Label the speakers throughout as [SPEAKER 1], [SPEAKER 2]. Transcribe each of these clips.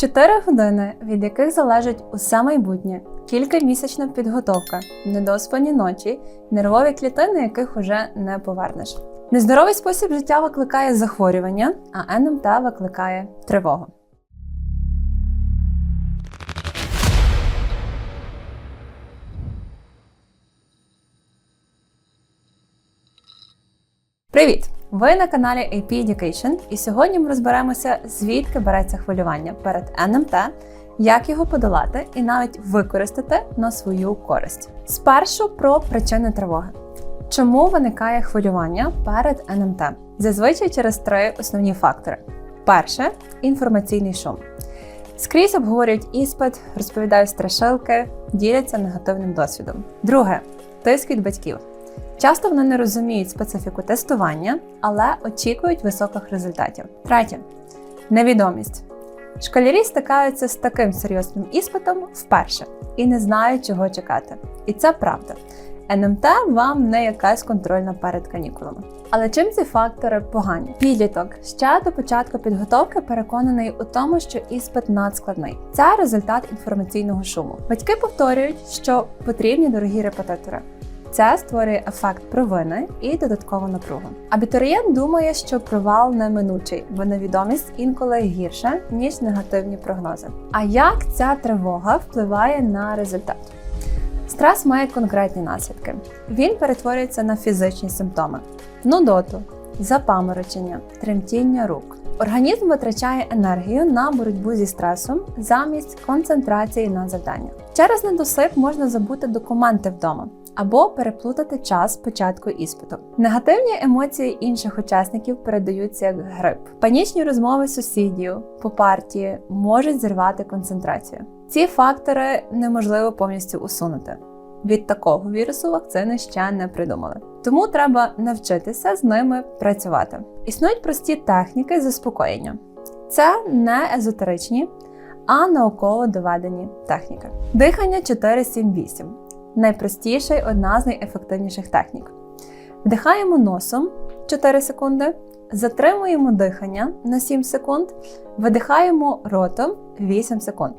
[SPEAKER 1] Чотири години, від яких залежить усе майбутнє, кількамісячна підготовка, недоспані ночі, нервові клітини, яких уже не повернеш. Нездоровий спосіб життя викликає захворювання, а НМТ викликає тривогу. Привіт! Ви на каналі AP Education, і сьогодні ми розберемося, звідки береться хвилювання перед НМТ, як його подолати і навіть використати на свою користь. Спершу про причини тривоги. Чому виникає хвилювання перед НМТ? Зазвичай через три основні фактори: перше інформаційний шум. Скрізь обговорюють іспит, розповідають страшилки, діляться негативним досвідом. Друге тиск від батьків. Часто вони не розуміють специфіку тестування, але очікують високих результатів. Третє невідомість. Школярі стикаються з таким серйозним іспитом вперше і не знають, чого чекати. І це правда. НМТ вам не якась контрольна перед канікулами. Але чим ці фактори погані? Підліток ще до початку підготовки переконаний у тому, що іспит надскладний. Це результат інформаційного шуму. Батьки повторюють, що потрібні дорогі репетитори. Це створює ефект провини і додаткову напругу. Абітурієнт думає, що провал неминучий, бо невідомість інколи гірша, ніж негативні прогнози. А як ця тривога впливає на результат? Стрес має конкретні наслідки. Він перетворюється на фізичні симптоми: нудоту, запаморочення, тремтіння рук. Організм витрачає енергію на боротьбу зі стресом замість концентрації на завдання. Через недосип можна забути документи вдома або переплутати час початку іспиту. Негативні емоції інших учасників передаються як грип. Панічні розмови сусідів по партії можуть зірвати концентрацію. Ці фактори неможливо повністю усунути. Від такого вірусу вакцини ще не придумали. Тому треба навчитися з ними працювати. Існують прості техніки заспокоєння. Це не езотеричні, а науково доведені техніки. Дихання 4-7-8 найпростіша й одна з найефективніших технік. Вдихаємо носом 4 секунди, затримуємо дихання на 7 секунд, видихаємо ротом 8 секунд.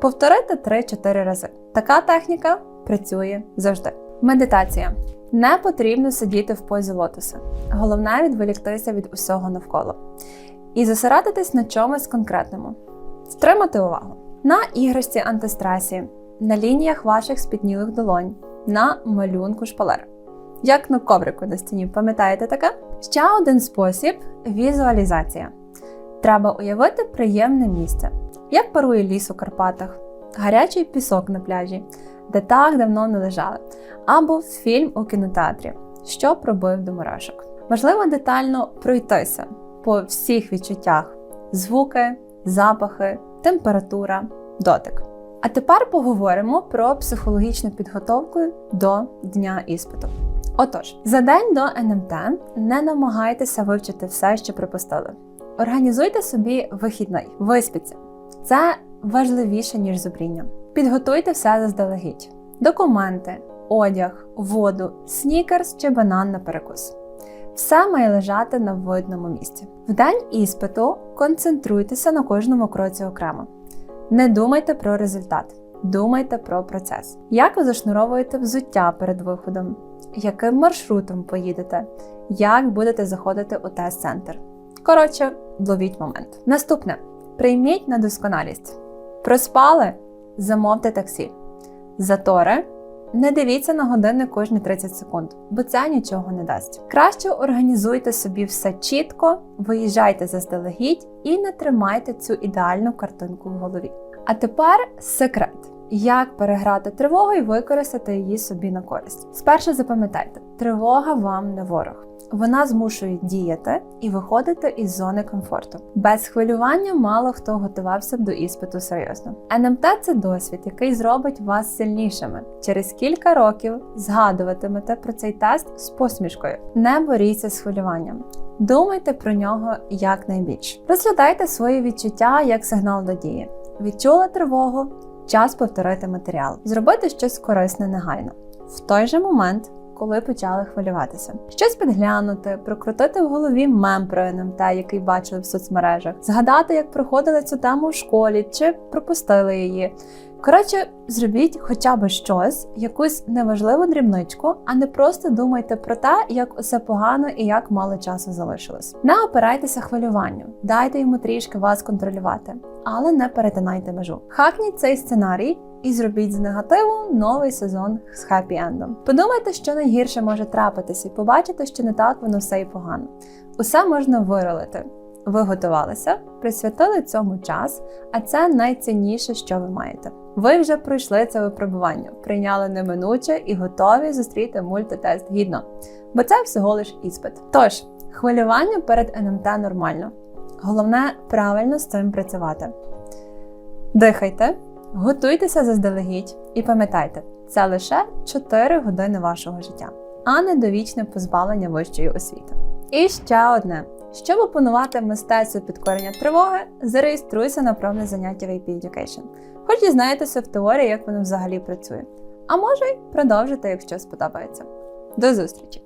[SPEAKER 1] Повторити 3-4 рази. Така техніка працює завжди. Медитація. Не потрібно сидіти в позі лотоса. Головне відволіктися від усього навколо. І зосередитись на чомусь конкретному. Стримати увагу на іграшці антистресі, на лініях ваших спітнілих долонь, на малюнку шпалер. Як на коврику на стіні, пам'ятаєте таке? Ще один спосіб візуалізація. Треба уявити приємне місце, як парує ліс у Карпатах, гарячий пісок на пляжі, де так давно не лежали, або фільм у кінотеатрі, що пробив до мурашок. Важливо детально пройтися по всіх відчуттях: звуки, запахи, температура, дотик. А тепер поговоримо про психологічну підготовку до дня іспиту. Отож, за день до НМТ не намагайтеся вивчити все, що припустили. Організуйте собі вихідний, виспіться. Це важливіше, ніж зубріння. Підготуйте все заздалегідь: документи, одяг, воду, снікерс чи банан на перекус. Все має лежати на видному місці. В день іспиту концентруйтеся на кожному кроці окремо. Не думайте про результат, думайте про процес. Як ви зашнуровуєте взуття перед виходом, яким маршрутом поїдете, як будете заходити у тест-центр. Коротше, ловіть момент. Наступне: прийміть на досконалість. Проспали, замовте таксі. Затори. Не дивіться на години кожні 30 секунд, бо це нічого не дасть. Краще організуйте собі все чітко, виїжджайте заздалегідь і не тримайте цю ідеальну картинку в голові. А тепер секрет. Як переграти тривогу і використати її собі на користь? Спершу запам'ятайте, тривога вам не ворог. Вона змушує діяти і виходити із зони комфорту. Без хвилювання мало хто готувався б до іспиту серйозно. НМТ це досвід, який зробить вас сильнішими. Через кілька років згадуватимете про цей тест з посмішкою. Не боріться з хвилюванням. Думайте про нього якнайбільше. Розглядайте свої відчуття як сигнал до дії. Відчули тривогу, час повторити матеріал, зробити щось корисне негайно. В той же момент коли почали хвилюватися. Щось підглянути, прокрутити в голові мем про НМТ, який бачили в соцмережах, згадати, як проходили цю тему в школі чи пропустили її. Коротше, зробіть хоча б щось, якусь неважливу дрібничку, а не просто думайте про те, як усе погано і як мало часу залишилось. Не опирайтеся хвилюванню, дайте йому трішки вас контролювати, але не перетинайте межу. Хакніть цей сценарій. І зробіть з негативу новий сезон з хеппі-ендом. Подумайте, що найгірше може трапитися, і побачите, що не так воно все і погано. Усе можна виролити. Ви готувалися, присвятили цьому час, а це найцінніше, що ви маєте. Ви вже пройшли це випробування, прийняли неминуче і готові зустріти мультитест гідно, бо це всього лиш іспит. Тож, хвилювання перед НМТ нормально. Головне правильно з цим працювати. Дихайте, готуйтеся заздалегідь і пам'ятайте, це лише 4 години вашого життя, а не довічне позбавлення вищої освіти. І ще одне. Щоб опанувати мистецтво підкорення тривоги, зареєструйся на пробне заняття в AP Education. Хоч дізнаєтеся в теорії, як воно взагалі працює. А може й продовжити, якщо сподобається. До зустрічі!